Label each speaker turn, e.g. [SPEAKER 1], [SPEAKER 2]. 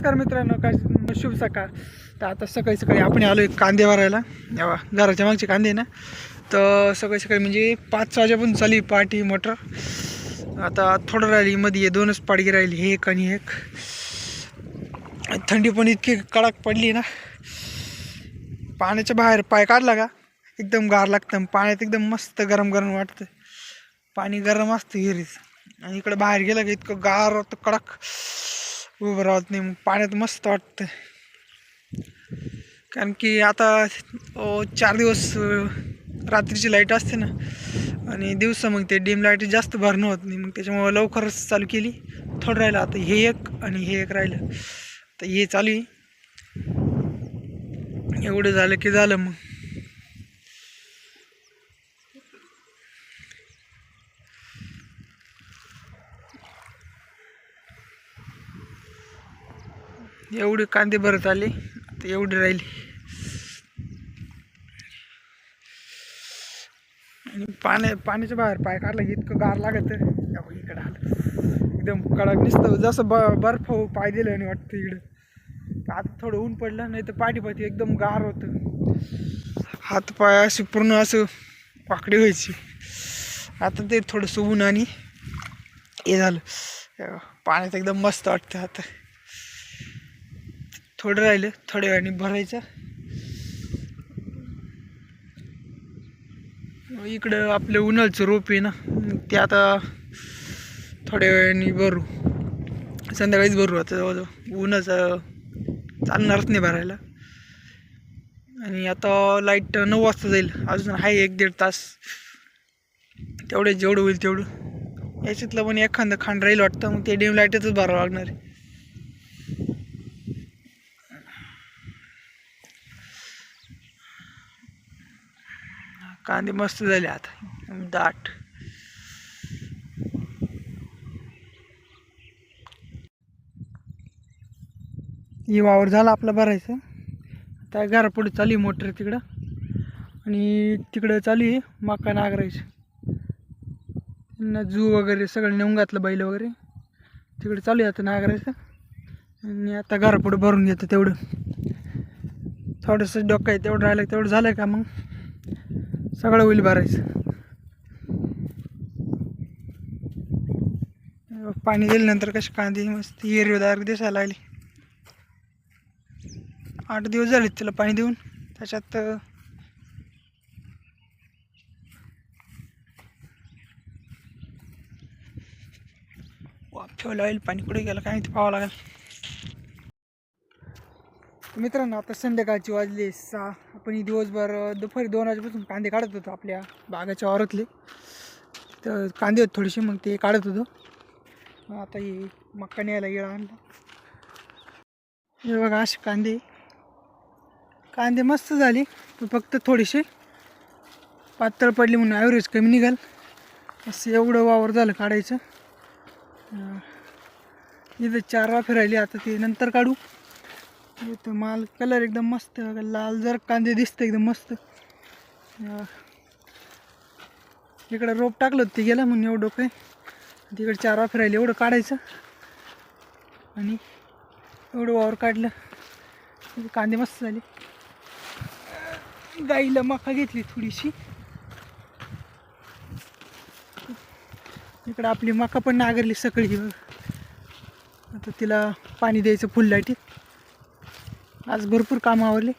[SPEAKER 1] नमस्कार मित्रांनो काय शुभ सकाळ. तर आता सकाळी सकाळी आपण आलो एक कांदे वारायला यावा घराच्या मागचे कांदे ना? तर सकाळी सकाळी म्हणजे पाच वाजेपर्यंत चाली आहे पार्टी मोटर. आता थोडं राहिली मध्ये हे दोनच पाडगी राहिली हे एक आणि एक. थंडी पण इतकी कडक पडली ना. पाण्याच्या बाहेर पाय काढला का? एकदम गार लागतं पाण्यात एकदम मस्त गरम गरम वाटतं. पाणी गरम असतं हिरीच आणि इकडं बाहेर गेलं की इतकं गार होतं कडक. उभं राहत नाही मग पाण्यात मस्त वाटतं कारण की आता चार दिवस रात्रीची लाइट असते ना आणि दिवसा मग ते डीम लाइट जास्त भरणं होत नाही मग त्याच्यामुळं लवकरच चालू केली. थोडं राहिलं आता हे एक आणि हे एक राहिलं. तर हे चालू आहे. एवढं झालं की झालं मग. एवढे कांदे भरत आले आता एवढे राहिले. आणि पाण्या पाण्याच्या बाहेर पाय काढला की इतकं गार लागत. इकडं आलं. एकदम कडक निसतं. जसं ब बर्फ पाय दिलं आणि वाटतं इकडं. आता थोडं ऊन पडलं नाही तर पाठीपाठी एकदम गार होतं. हात पाय असे पूर्ण असं पाकडी व्हायची. आता ते थोडंसं ऊन आणि हे झालं. पाण्यात एकदम मस्त वाटतं आता. थोडं राहिलं थोड्या वेळाने भरायचं. इकडं आपलं उन्हाळचं रोप आहे ना ते आता थोड्या वेळाने भरू. संध्याकाळीच भरू आता जवळजवळ. उन्हाचं चालणारच नाही भरायला. आणि आता लाइट नऊ वाजता जाईल. अजून आहे एक दीड तास. तेवढे जेवढं होईल तेवढं. याच्यातलं पण एखादं खांड राहील वाटतं मग ते डीम लाईटच भरावं लागणार आहे. कांदे मस्त झाले आता. दाट. ही वावर झाला आपला भरायचं. आता घरापुढे चालू आहे मोटर तिकडं. आणि तिकडं चालू आहे मका नागरायचं त्यांना जू वगैरे सगळं नेऊन घातलं बैल वगैरे. तिकडे चालू आहे आता नागरायचं. आणि आता घरापुढे भरून घेतं तेवढं. थोडंसं डोकं आहे तेवढं राहिलं तेवढं झालं का मग? सगळं होईल भरायचं पाणी दिल्यानंतर कशी कांदे मस्त हिरवीदार दिसायला लागली. आठ दिवस झाले तिला पाणी देऊन. त्याच्यात वाफ ठेवलं लागेल पाणी कुठे गेलं काय ते पाहावं लागेल. मित्रांनो आता संध्याकाळची वाजली सहा. आपण दिवसभर दुपारी दोन वाजेपासून कांदे काढत होतो आपल्या बागाच्या वावरातले. तर कांदे होते थोडेसे मग ते काढत होतो. मग आता हे मक्का न्यायला येळा आणला. हे बघा असे कांदे. कांदे मस्त झाले पण फक्त थोडेसे. पातळ पडले म्हणून ॲव्हरेज कमी निघाल. असं एवढं वावर झालं काढायचं. इथं चार वाफे राहिले आता ते नंतर काढू. इथं माल. कलर एकदम मस्त लाल जर कांदे दिसतं एकदम मस्त. इकडं रोप टाकलं होतं ते गेलं म्हणून एवढं काय. तिकडं तिकडे चार वाफे राहिले एवढं काढायचं. आणि एवढं वावर काढलं. कांदे मस्त झाले. गाईला मका घेतली थोडीशी. इकडं आपली मका पण नागरली सकाळी बघ. आता तिला पाणी द्यायचं फुल लाटीत आज भरपूर कामं आवरली.